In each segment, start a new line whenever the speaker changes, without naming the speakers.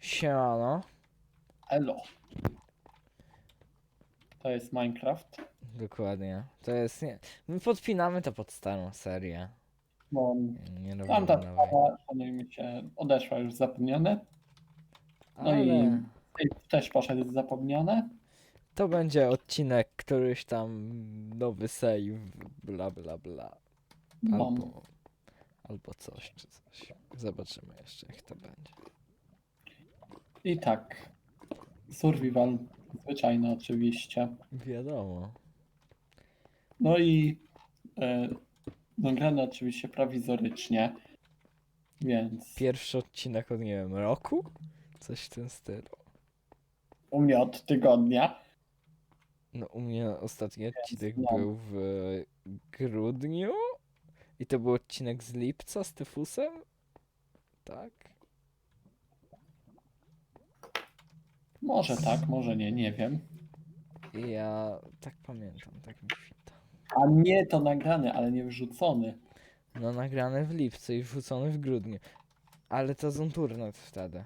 Siemano.
Elo. To jest Minecraft.
Dokładnie. To jest. Nie... My podpinamy to pod starą serię.
Bo
Nie robimy
tamta
nowej.
sprawa, szanujmy się, odeszła już zapomniane. No i
Ale
Tape też poszedł zapomniane.
to będzie odcinek, któryś tam nowy save, bla bla bla.
Mam.
Albo, albo coś, czy coś. Zobaczymy jeszcze, jak to będzie.
I tak. Survival. Zwyczajny oczywiście.
Wiadomo.
No i e, no grane oczywiście prowizorycznie. Więc
Pierwszy odcinek od, nie wiem, roku? Coś w tym stylu.
u mnie od tygodnia.
No, u mnie ostatni odcinek
no.
był w grudniu. I to był odcinek z lipca z tyfusem? Tak?
Może tak, może nie, nie wiem.
Ja tak pamiętam, tak mi świta.
A nie to nagrany, ale nie wrzucony.
No nagrane w lipcu i wrzucony w grudniu. Ale to z Unturnet wtedy.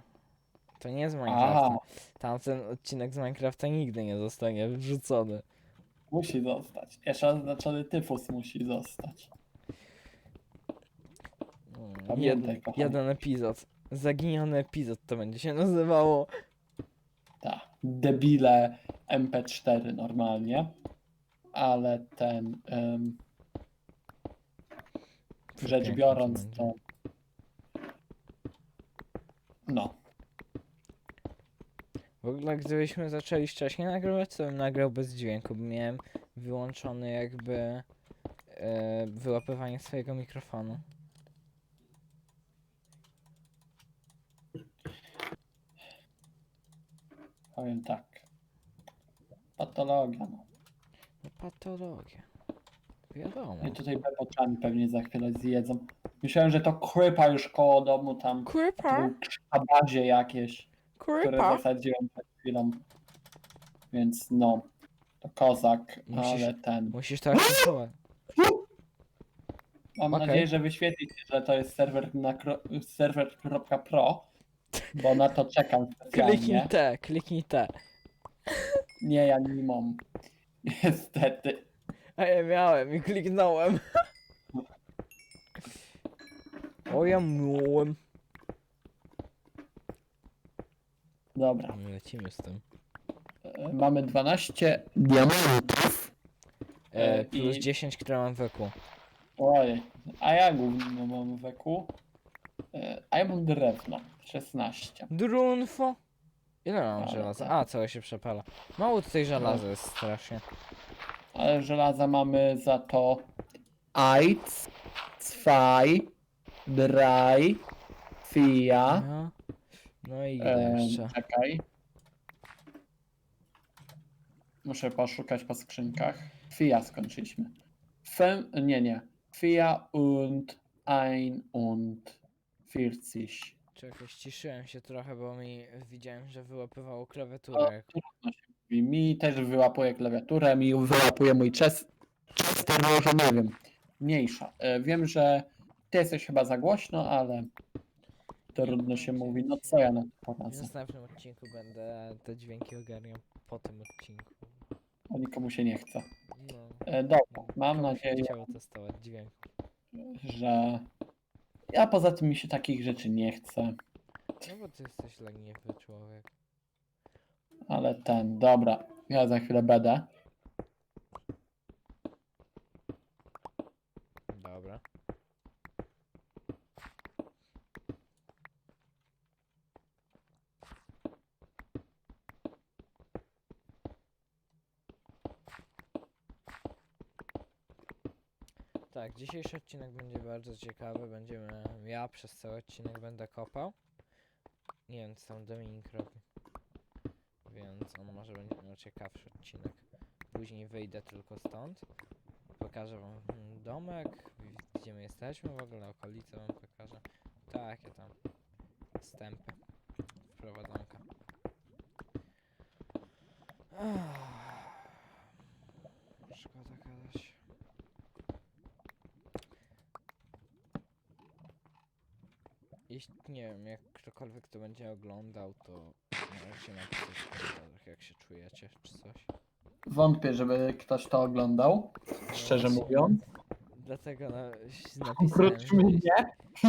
To nie z Minecrafta.
Aha,
Tamten odcinek z Minecrafta nigdy nie zostanie wrzucony.
musi zostać. Jeszcze oznaczony tyfus musi zostać.
Mm,
Pamiętaj,
Jeden, jeden epizod. Zaginiony epizod to będzie się nazywało.
Tak, debile MP4 normalnie. Ale ten. em, rzecz
Pięknie
biorąc,
to.
No.
W ogóle gdybyśmy zaczęli wcześniej nagrywać, to bym nagrał bez dźwięku, bo miałem wyłączony jakby e, wyłapywanie swojego mikrofonu.
Powiem tak. Patologia, no.
Patologia. Wiadomo.
I tutaj beboczami pewnie za chwilę zjedzą. Myślałem, że to krypa już koło domu tam. Był krzabazie jakieś, które
Creeper!
zasadziłem przed chwilą. Więc no. To kozak,
Musisz-
ale ten.
Musisz to akcentować.
Mam
Okej.
nadzieję, że wyświetli się, że to jest serwer na serwer.pro, bo na to czekam
Kliknij
specjalnie.
T, kliknij T.
Nie, ja nie mam. Niestety.
A ja miałem i kliknąłem. O ja miałem.
Dobra.
Lecimy z tym.
E, Mamy 12 diamentów.
E,
E,
plus
i-
10, które mam weku.
Ojej. A ja głównie mam weku. E, A ja mam drewno. 16.
Drunfo. Ile mam
Ale
żelaza?
tak.
A, całe się przepala. Mało tutaj żelaza jest strasznie.
Ale żelaza mamy za to Eins, zwei, drei, vier.
No, no i ile
Em,
jeszcze?
czekaj. Muszę poszukać po skrzynkach. Fia skończyliśmy. Fem, nie, nie. Fia und ein und 40.
Czekaj, ściszyłem się trochę, bo mi widziałem, że wyłapywało klawiaturę. jak-
trudno się mówi. Mi też wyłapuje klawiaturę, mi wyłapuje mój chest. Chester może nie wiem. Mniejsza. E, Wiem, że ty jesteś chyba za głośno, ale trudno się mówi. No co ja na to
W
poradzę?
następnym odcinku będę te dźwięki ogarniał po tym odcinku.
Bo nikomu się nie chce.
No,
E, Dobra, mam
komuś się
nadzieję,
chciało testować dźwięk.
że ja poza tym mi się takich rzeczy nie chce,
No bo ty jesteś leniwy człowiek.
ale ten, dobra, ja za chwilę będę.
Dobra. Tak, dzisiejszy odcinek będzie bardzo ciekawy. Będziemy. Ja przez cały odcinek będę kopał. Nie wiem, co tam Dominik robi. Więc on może będzie miał ciekawszy odcinek. Później wyjdę tylko stąd. Pokażę wam domek, gdzie my jesteśmy w ogóle, okolice wam pokażę. Takie tam wstępy, wprowadzonka. Ach, Szkoda gadać. Iść nie wiem, jak ktokolwiek to będzie oglądał, to możecie napisać w komentarzach, jak się czujecie, czy coś.
Wątpię, żeby ktoś to oglądał, szczerze
właśnie.
mówiąc.
Dlatego na, napisałem,
Oprócz
że,
mnie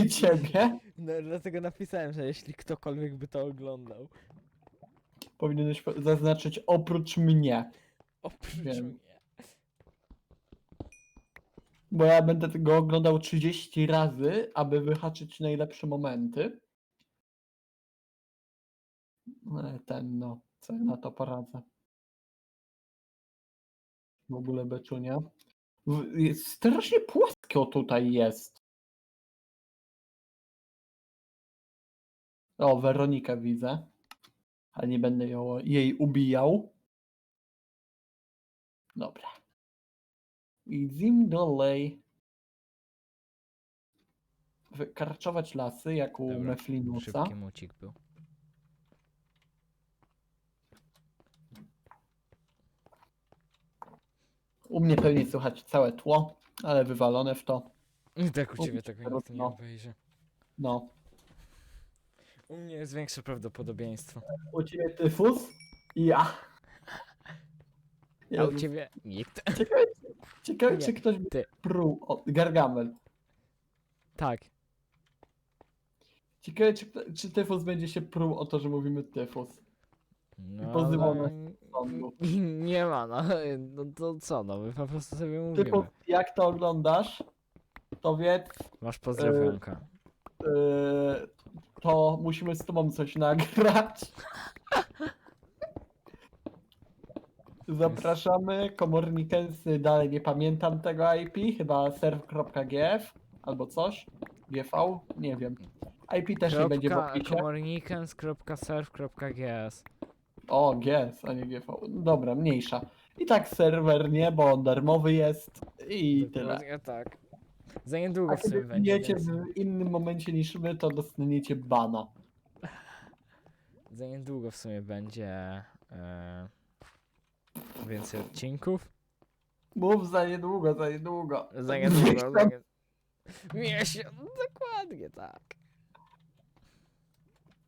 i ciebie,
no, dlatego napisałem, że jeśli ktokolwiek by to oglądał,
powinieneś po- zaznaczyć oprócz mnie.
oprócz
Wiem.
mnie.
Bo ja będę tego oglądał 30 razy, aby wyhaczyć najlepsze momenty. Ale Ten no, co na to poradzę. W ogóle beczunia. Jest strasznie płasko tutaj jest. O, Weronikę widzę. Ale nie będę ją, jej ubijał. Dobra. Idziemy dalej. Wykarczować lasy, jak u
Dobra,
Meflinusa.
Szybki mucik był.
U mnie pewnie słychać całe tło, ale wywalone w to.
I tak u ciebie
mnie
tego nikt nie
trudno.
obejrzy.
No.
U mnie jest większe prawdopodobieństwo.
U ciebie tyfus i ja.
A u ciebie nikt.
Ciekawe, ciekawe
Nie,
czy ktoś by
ty.
pruł. O, Gargamel.
Tak.
Ciekawe, czy, czy tyfus będzie się pruł o to, że mówimy tyfus.
No,
pozywał
ale
nas do sądu.
Nie ma, no, no to co, no my po prostu sobie mówimy.
Tyfus, jak to oglądasz, to wiedz,
Masz pozdrowionka.
yy, to musimy z tobą coś nagrać. Zapraszamy, komornikensy, dalej nie pamiętam tego IP, chyba serv.gf albo coś, gv, nie wiem. IP też nie będzie w opisie.
komornikens.serv.gs
O, GS, a nie GV. Dobra, mniejsza. I tak serwer nie, bo on darmowy jest i tyle.
Dokładnie tak. Za niedługo
A
w sumie
kiedy
będzie. Więc,
w innym momencie niż my, to dostaniecie bana.
za niedługo w sumie będzie e, więcej odcinków.
Mów za niedługo, za niedługo.
Za niedługo. Za nie... Miesiąc, dokładnie tak.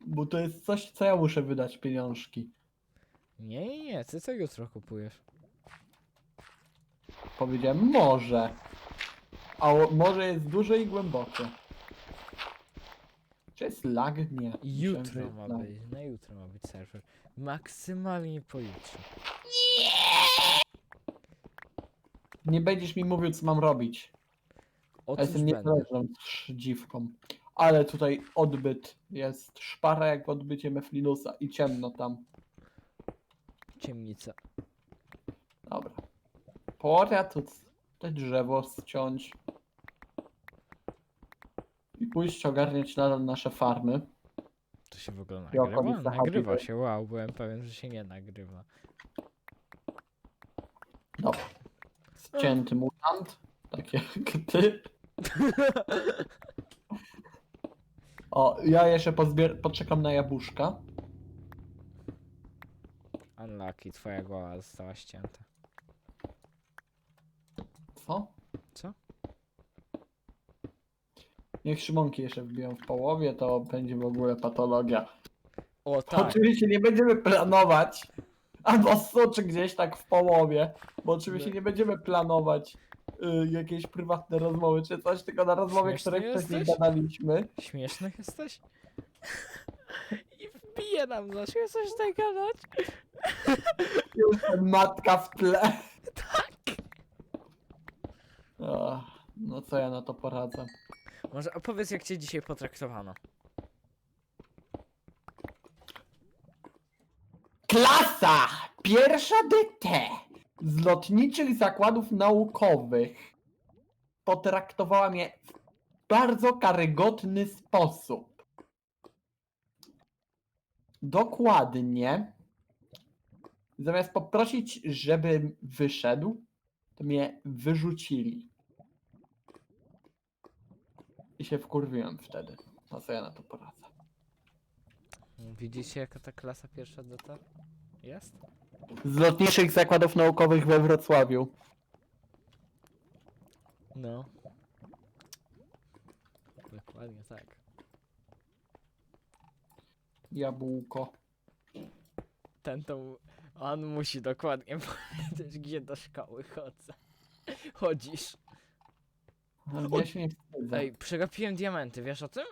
Bo to jest coś, co ja muszę wydać pieniążki.
Nie, nie, nie, ty co jutro kupujesz?
Powiedziałem może. A o- może jest duże i głębokie. Czy jest lag? Nie. Myślałem, że
Jutro
jest
ma
lag.
być, na jutro ma być serwer. Maksymalnie pojutrze.
Nie będziesz mi mówił, co mam robić. Ja
Otóż
jestem
będę.
niezależną dziwką. Ale tutaj odbyt jest szpara jak w odbycie Meflinusa i ciemno tam.
Ciemnica.
Dobra. Pora tu te drzewo ściąć. I pójść ogarniać nadal nasze farmy.
To się w ogóle nagrywa? Nagrywa się, wow, byłem pewien, że się nie nagrywa.
Dobra. Ścięty mutant. Tak jak ty. O, ja jeszcze pozbier- poczekam na jabłuszka.
Unlucky, twoja głowa została ścięta.
Co? Niech Szymonki jeszcze wbiją w połowie, to będzie w ogóle patologia.
O tak,
Oczywiście nie będziemy planować, albo suczy gdzieś tak w połowie, bo oczywiście
Nie.
będziemy planować y, jakiejś prywatne rozmowy czy coś, tylko na rozmowie,
Śmieszny
które wcześniej
jesteś?
gadaliśmy.
śmieszny jesteś? I wbije nam coś tak gadać.
Już matka w tle. Tak. no co ja na to poradzę?
Może opowiedz jak cię dzisiaj potraktowano.
Klasa! Pierwsza DT z lotniczych zakładów naukowych potraktowała mnie w bardzo karygodny sposób. Dokładnie. Zamiast poprosić, żebym wyszedł, to mnie wyrzucili. I się wkurwiłem wtedy. No co ja na to poradzę?
Widzicie jaka ta klasa pierwsza data jest?
Z lotniczych zakładów naukowych we Wrocławiu.
No. Dokładnie tak.
jabłko.
Ten to... On musi dokładnie powiedzieć, gdzie do szkoły chodzę. Chodzisz.
No, Ja się nie wstydzę.
Ej, przegapiłem diamenty, wiesz o tym?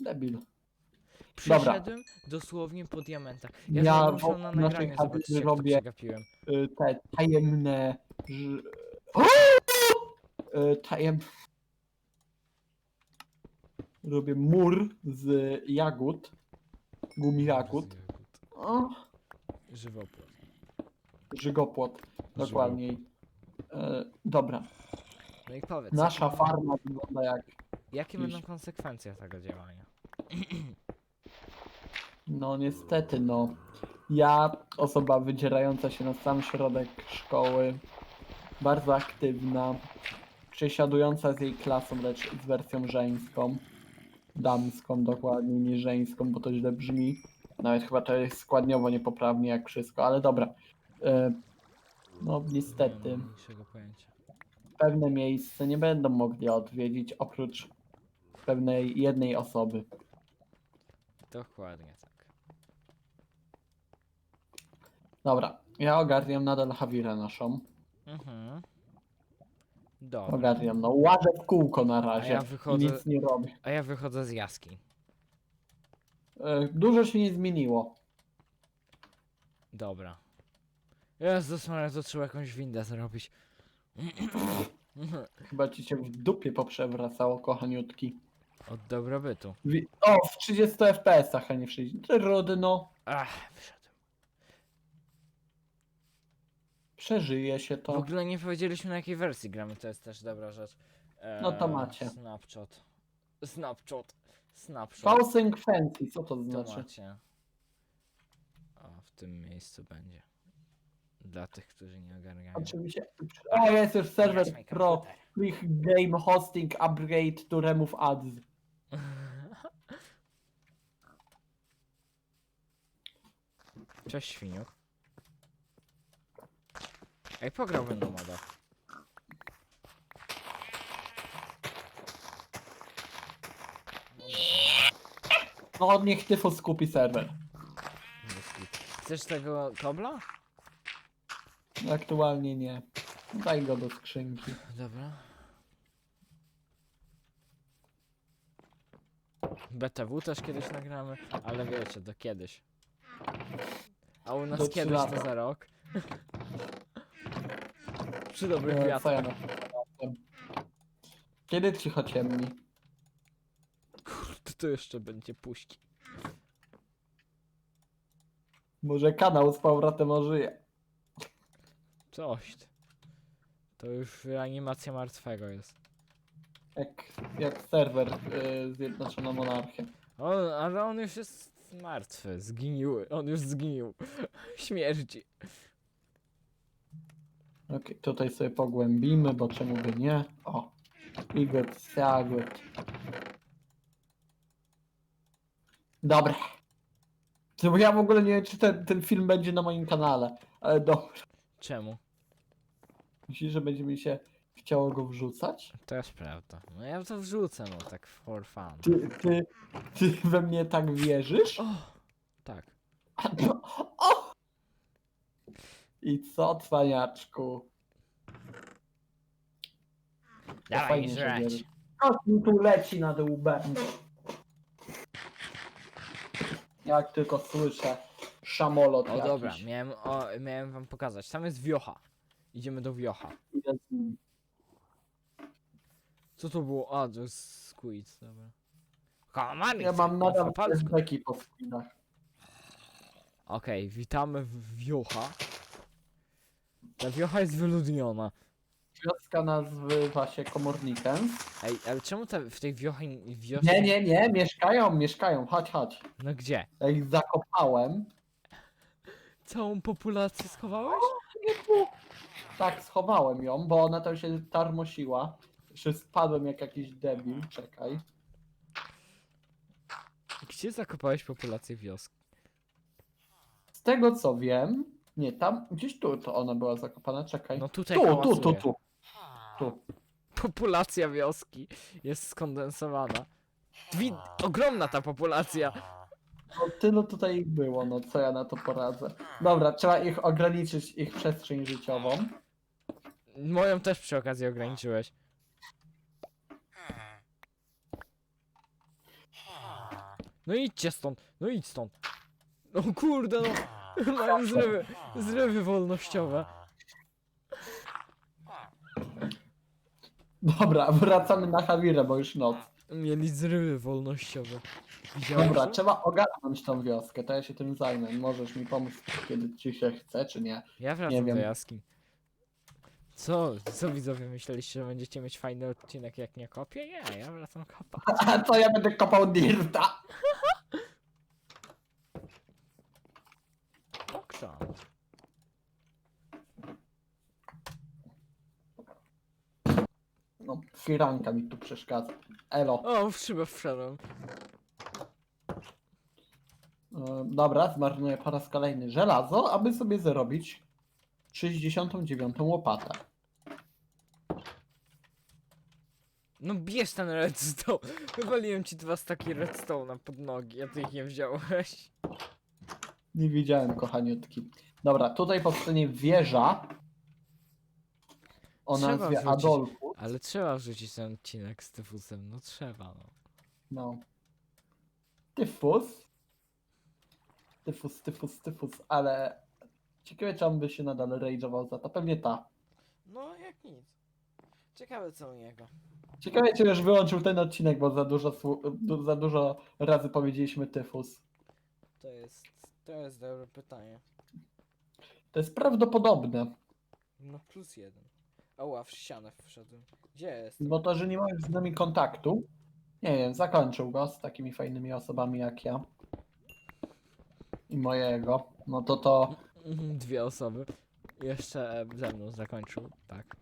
Debil.
Przyszedłem dosłownie po diamentach. Ja,
Ja w
muszę na zobaczyć, jak
robię-
to przegapiłem.
Y, Te tajemne... ż- Y, Tajem... Robię mur z jagód. Gumi jagód. O,
Żywopłot.
żygopłot. Dokładniej. E, dobra.
No i powiedz,
Nasza farma wygląda jak.
jakie będą konsekwencje tego działania?
No niestety, no. Ja, osoba wydzierająca się na sam środek szkoły, bardzo aktywna, przesiadująca z jej klasą, lecz z wersją żeńską. Damską dokładnie, nie żeńską, bo to źle brzmi. Nawet chyba to jest składniowo niepoprawnie jak wszystko, ale dobra. E, no
Nie
niestety,
mam mniejszego pojęcia.
Pewne miejsce nie będą mogli odwiedzić oprócz pewnej jednej osoby.
Dokładnie tak.
Dobra, ja ogarniam nadal Hawirę naszą.
Mhm. Dobra.
Ogarniam, no łażę w kółko na razie
ja wychodzę-
nic nie robię.
A ja wychodzę z jaskiń.
E, Dużo się nie zmieniło.
Dobra. Jezus Maria, to trzeba jakąś windę zrobić.
Chyba ci się w dupie poprzewracało, kochaniutki.
Od dobrobytu.
Wi- O, w 30 FPS-ach, a nie w 60. Trudno,
Ach, wyszedłem.
przeżyje się
W
to.
ogóle nie powiedzieliśmy na jakiej wersji gramy, to jest też dobra rzecz.
No to
Eee,
macie.
Snapchat. Snapchat. Snapchat.
Pausing fancy, co to
To
znaczy?
macie. A w tym miejscu będzie. Dla tych, którzy nie ogarniają.
Oczywiście. O, jest już serwer
Jest
pro.
komputer.
Quick Game Hosting Upgrade to Remove Ads.
Cześć świniuk. Ej, pograłbym na moda.
No, niech Tyfus skupi serwer.
Chcesz tego kobla?
Aktualnie nie. Daj go do skrzynki.
Dobra. BTW też kiedyś nagramy, ale wiecie, do kiedyś. A u nas
Do trzy
kiedyś to
lata.
za rok. Przy dobrych
E, Co
wiatrach.
ja na Kiedy cicho ciemni?
Kurde, to jeszcze będzie puści.
Może kanał z powrotem ożyje.
Coś. To już reanimacja martwego jest.
Jak, jak serwer y, Zjednoczona Monarchia.
On, ale on już jest martwy, zginiły. On już zginił. Śmierci.
Okej, tutaj sobie pogłębimy, bo czemu by nie? O, Igot, Sagot. Dobra. To Bo ja w ogóle nie wiem, czy ten, ten film będzie na moim kanale. Ale dobra.
Czemu?
Myślisz, że będzie mi się chciało go wrzucać?
To jest prawda. No ja to wrzucę, no tak for fun.
Ty, ty, ty we mnie tak wierzysz?
O! Tak.
O! I co, cwaniaczku?
Dawaj
fajnie,
mi
że
żreć.
wierzysz. Mi tu leci nad łbem. Jak tylko słyszę szamolot
O
jakiś.
dobra, miałem, o, miałem wam pokazać. Tam jest wiocha. Idziemy do wiocha.
Idę z nim.
Co to było? A, to jest squid, dobra. Komary!
Ja mam nadal flashbacki po skinach.
Okej, witamy w wiocha. Ta wiocha jest wyludniona.
Wioska nazywa się Komornikiem.
Ej, ale czemu ta, w tej wioche, wiosce...
Nie, nie, nie, mieszkają, mieszkają, chodź, chodź.
No gdzie?
Ja ich zakopałem.
Całą populację schowałeś?
Tak, schowałem ją, bo ona tam się tarmosiła. Jeszcze spadłem jak jakiś debil, czekaj.
Gdzie zakopałeś populację wioski?
Z tego co wiem, nie tam, gdzieś tu to ona była zakopana, czekaj.
No tutaj
tu, tu, tu, tu. Tu.
Populacja wioski jest skondensowana. Wi ogromna ta populacja.
No, tylu tutaj ich było, no co ja na to poradzę. Dobra, trzeba ich ograniczyć, ich przestrzeń życiową.
Moją też przy okazji ograniczyłeś. No idźcie stąd, no idź stąd. No kurde no, mają zrywy, zrywy wolnościowe.
Dobra, wracamy na Hawirę, bo już noc.
Mieli zrywy wolnościowe.
Dobra, trzeba ogarnąć tą wioskę, to ja się tym zajmę. Możesz mi pomóc, kiedy ci się chce, czy nie.
Ja wracam
wiem.
do jaskiń. Co? Co widzowie myśleliście, że będziecie mieć fajny odcinek jak nie kopię? Nie, ja wracam kopać.
A co ja będę kopał dirta?
Pokrzam.
No, firanka mi tu przeszkadza. Elo.
O, w szybę wszedłem.
Dobra, zmarnuję po raz kolejny żelazo, aby sobie zarobić 69 łopatę.
No bierz ten redstone. Wywaliłem ci dwa staki redstone'a pod nogi, a ty ich nie wziąłeś.
Nie widziałem, kochaniutki. Dobra, tutaj powstanie wieża o
Trzeba
nazwie
wrzucić.
Adolfu.
Ale trzeba wrzucić ten odcinek z tyfusem, no trzeba no.
No. Tyfus. Tyfus, tyfus, tyfus, ale ciekawe, czy on by się nadal rage'ował za to. Pewnie ta.
No jak nic. Ciekawe co u niego.
Ciekawe, czy już wyłączył ten odcinek, bo za dużo, słu- du- za dużo razy powiedzieliśmy tyfus.
To jest, to jest dobre pytanie.
To jest prawdopodobne,
No plus jeden. Oła, w ścianę wszedłem. Gdzie jest?
bo to, że nie masz z nami kontaktu, nie wiem, zakończył go z takimi fajnymi osobami jak ja i mojego, no to to
Mhm, Dwie osoby. Jeszcze e, ze mną zakończył, tak.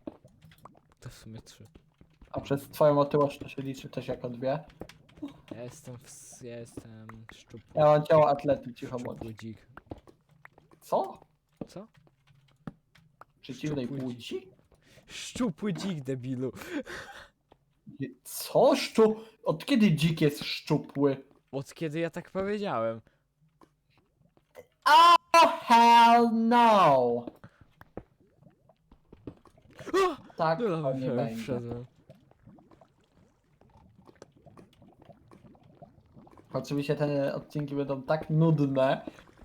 To w sumie trzy.
A przez twoją otyłość to się liczy też jako dwie.
Ja jestem w, s- ja jestem szczupły.
Ja mam ciało atlety, cicho bądź.
Szczupły dzik.
Co?
Co?
Przeciwnej
Szczupły
płci?
Szczupły dzik, debilu.
Co? Szczu... Od kiedy dzik jest szczupły?
Od kiedy ja tak powiedziałem?
Oh hell no! Tak
No
to
dobra,
nie
wszedłem,
będzie.
wszedłem.
Oczywiście te odcinki będą tak nudne,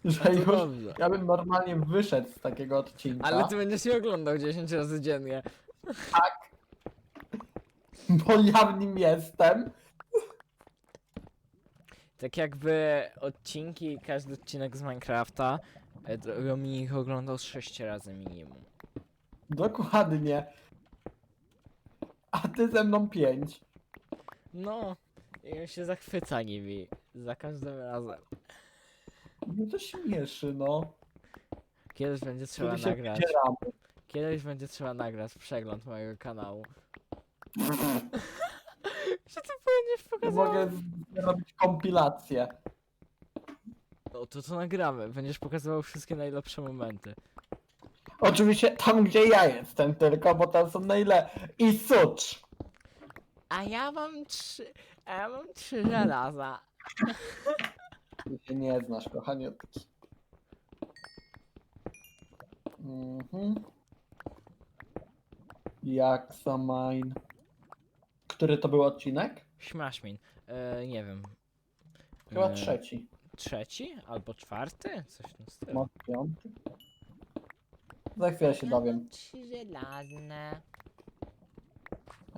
że
To
już
dobrze.
ja bym normalnie wyszedł z takiego odcinka,
Ale ty będziesz je oglądał 10 razy dziennie.
bo ja w nim jestem.
Tak jakby odcinki, każdy odcinek z Minecrafta, e, Romi ich oglądał z 6 razy minimum.
Dokładnie. A ty ze mną pięć.
No, i on się zachwyca nimi. Za każdym razem.
Mnie to śmieszy, no.
Kiedyś będzie trzeba
się
nagrać.
wdzieramy.
Kiedyś będzie trzeba nagrać przegląd mojego kanału. Będziesz
Ja
pokazał?
Mogę robić kompilację.
No to co nagramy? Będziesz pokazywał wszystkie najlepsze momenty.
Oczywiście tam, gdzie ja jestem tylko, bo tam są najle... I sucz!
A ja mam trzy. A ja mam trzy żelaza.
Ty się nie znasz, kochaniutki. Mhm. Jak mine. Który to był odcinek?
Śmaśmin. E, nie wiem.
Chyba
E,
trzeci.
Trzeci? Albo czwarty? Coś w tym stylu.
Może piąty. Za chwilę się dowiem.
Trzy żelazne.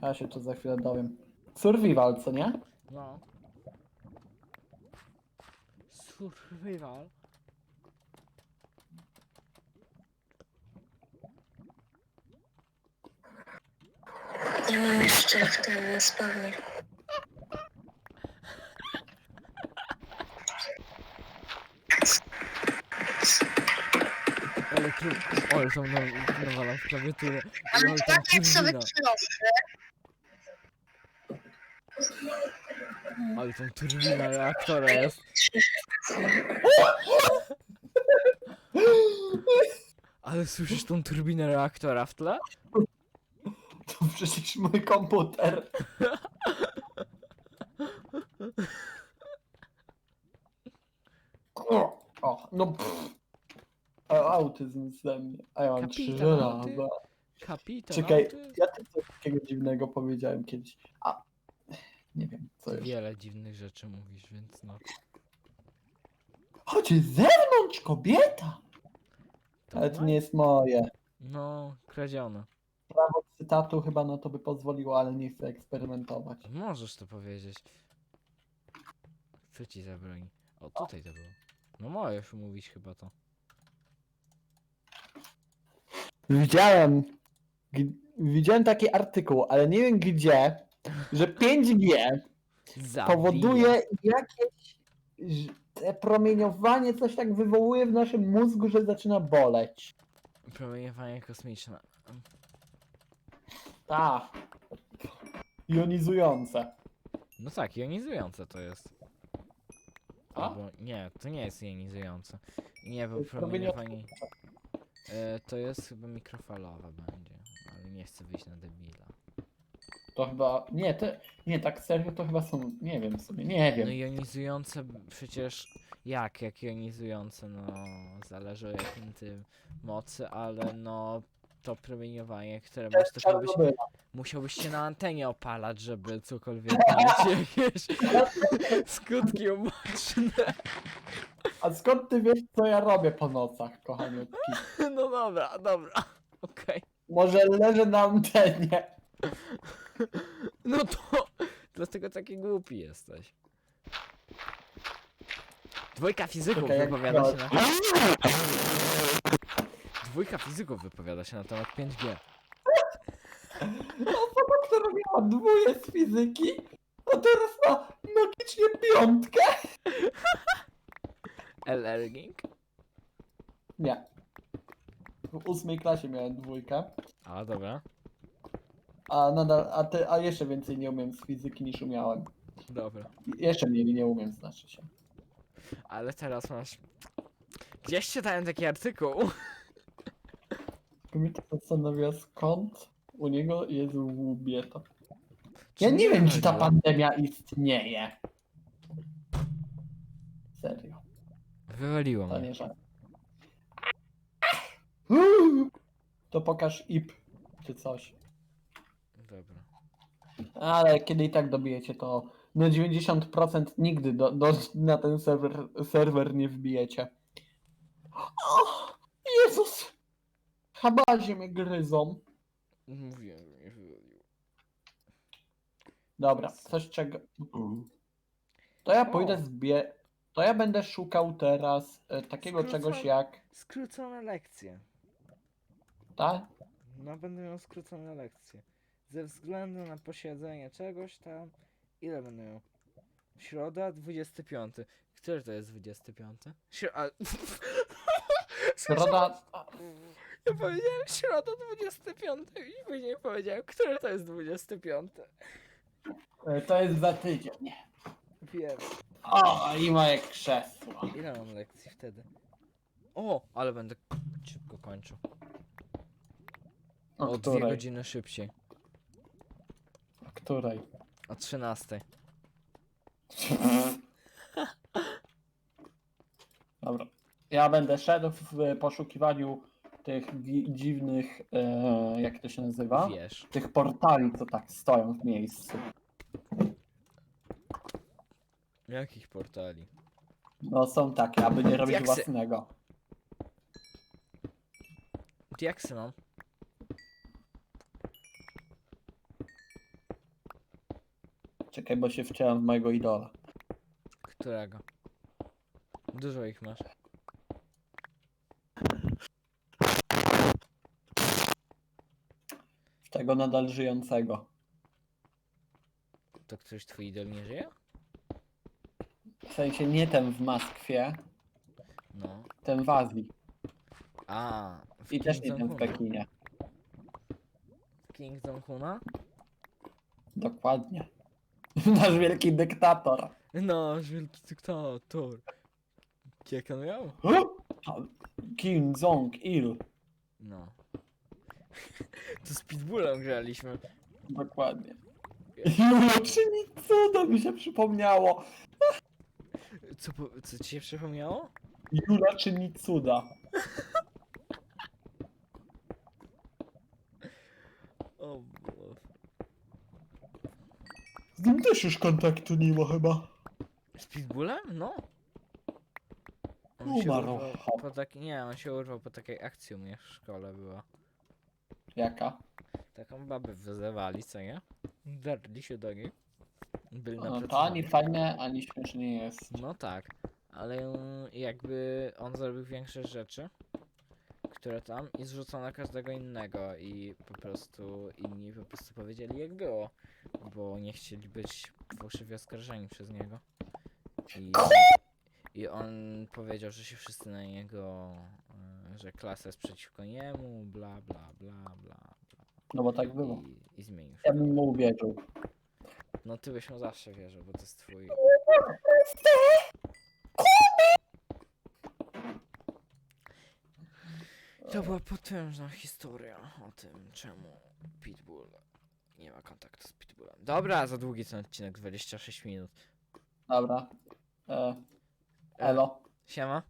Ja się tu za chwilę dowiem. Survival, co nie?
No. Survival.
Nie mam jeszcze w tym spawnie.
Ale tu... Ale tam na- nawalam w klawiaturę.
Ale
Ale tam
tak jak sobie
turbina.
przynoszę,
Ale tam turbina reaktora jest. Ale słyszysz tą turbinę reaktora w tle?
To przecież mój komputer. kocha. No pff. Autyzm ze mnie. A ja mam
Kapitan
trzy
auty-
razy.
Kapitan.
Czekaj, ja też coś takiego dziwnego powiedziałem kiedyś. A nie wiem, co jest.
wiele dziwnych rzeczy mówisz, więc no.
Chodź z zewnątrz, kobieta! Ale to nie jest moje.
No, kradzione.
Prawo cytatu chyba na to by pozwoliło, ale nie chcę eksperymentować.
Możesz to powiedzieć. Co ci zabroni? O, tutaj to było. No możesz mówić chyba to.
Widziałem, g- widziałem taki artykuł, ale nie wiem gdzie, że 5G
Zabija.
powoduje jakieś ż- te promieniowanie, coś tak wywołuje w naszym mózgu, że zaczyna boleć.
Promieniowanie kosmiczne.
Tak. Jonizujące.
No tak, jonizujące to jest.
A?
Albo nie, to nie jest jonizujące. Nie, bo
jest
promieniowanie... E, to jest chyba mikrofalowe będzie, ale nie chcę wyjść na debila.
To chyba. Nie, to, nie, tak serio to chyba są. Nie wiem sobie, nie
No
wiem.
jonizujące b- przecież... Jak, jak jonizujące? No, zależy o jakim tym mocy, ale no... To promieniowanie, które masz, to musiałbyś,
Czarnobyla.
musiałbyś się na antenie opalać, żeby cokolwiek mieć jakieś skutki uboczne.
A skąd ty wiesz, co ja robię po nocach, kochaniutki?
No dobra, dobra. Okej.
Może leżę na antenie.
No to dlatego taki głupi jesteś. Dwójka fizyków
Czekaj, jak
wypowiada się na... Dwójka fizyków wypowiada się na temat 5G.
Osoba, która miała dwóje z fizyki, a teraz ma magicznie piątkę.
LR-Ging?
Nie. W ósmej klasie miałem dwójkę,
A, dobra.
a nadal, a, ty, a jeszcze więcej nie umiem z fizyki niż umiałem.
Dobra.
Jeszcze mniej nie umiem, znaczy się.
Ale teraz masz... Gdzieś czytałem taki artykuł.
To zastanawia skąd u niego jest łubie to.
Czy
Ja nie wiem, czy ta pandemia istnieje. Serio,
Wywaliło
to
mnie.
To pokaż IP, czy coś.
Dobra.
Ale kiedy i tak dobijecie, to na 90% nigdy do, do, na ten serwer, serwer nie wbijecie. O, Jezus! Habazie mnie gryzą.
Mówiłem, że mnie wywaliło.
Dobra, coś czego... To ja pójdę zbie... To ja będę szukał teraz e, takiego
Skrócone.
czegoś jak...
Skrócone lekcje.
Tak?
No będę miał skrócone lekcje. Ze względu na posiedzenie czegoś tam. Ile będę miał? Środa 25. Który to jest 25? Śro... A...
Środa...
Ja powiedziałem środa 25 i później powiedziałem, który to jest 25.
e, To jest za tydzień.
Wiem.
O, i moje krzesło.
Ile mam lekcji wtedy? O, ale będę szybko kończył.
O
O dwie
której?
godziny szybciej.
O której?
O 13.
Dobra. Ja będę szedł w poszukiwaniu tych dziwnych, e, jak to się nazywa?
Wiesz.
Tych portali, co tak stoją w miejscu.
Jakich portali?
No są takie, aby nie robić
Jak se-
własnego.
Diaksy mam.
Czekaj, bo się wciąłem w mojego idola.
Którego? Dużo ich masz.
W tego nadal żyjącego.
To ktoś twój idol nie żyje?
W sensie nie ten w Moskwie,
No.
ten w Azji.
A, w
I też nie ten w
Jong-una.
Pekinie.
King Jong-una?
Dokładnie. Nasz wielki dyktator.
Nasz wielki dyktator. Jak on miał?
Kim Jong-il.
No. To z Pitbullem graliśmy.
Dokładnie. Julo, czyni cuda mi się przypomniało.
Co, po- co ci się przypomniało?
Jula czyni cuda.
O Boże.
Z nim też już kontaktu nie ma chyba.
Z Pitbullem? No.
Umarł.
urwał po taki... Nie, on się urwał po takiej akcji u mnie w szkole była.
Jaka?
Taką babę wyzywali, co nie? Darli się do niej. Byli
No, to ani fajne, ani śmieszne nie jest.
No tak, ale mm, jakby on zrobił większe rzeczy, które tam i zrzucał na każdego innego i po prostu inni po prostu powiedzieli jak było, bo nie chcieli być fałszywie oskarżeni przez niego. I, I on powiedział, że się wszyscy na niego, e, że klasa jest przeciwko niemu, bla bla bla bla bla.
No bo tak było.
I, i zmienił się.
Ja bym mu uwierzył.
No ty byś mu zawsze wierzył, bo to jest twój... To była potężna historia o tym, czemu Pitbull nie ma kontaktu z Pitbullem. Dobra, za długi ten odcinek, 26 minut.
Dobra. E, elo.
Siema.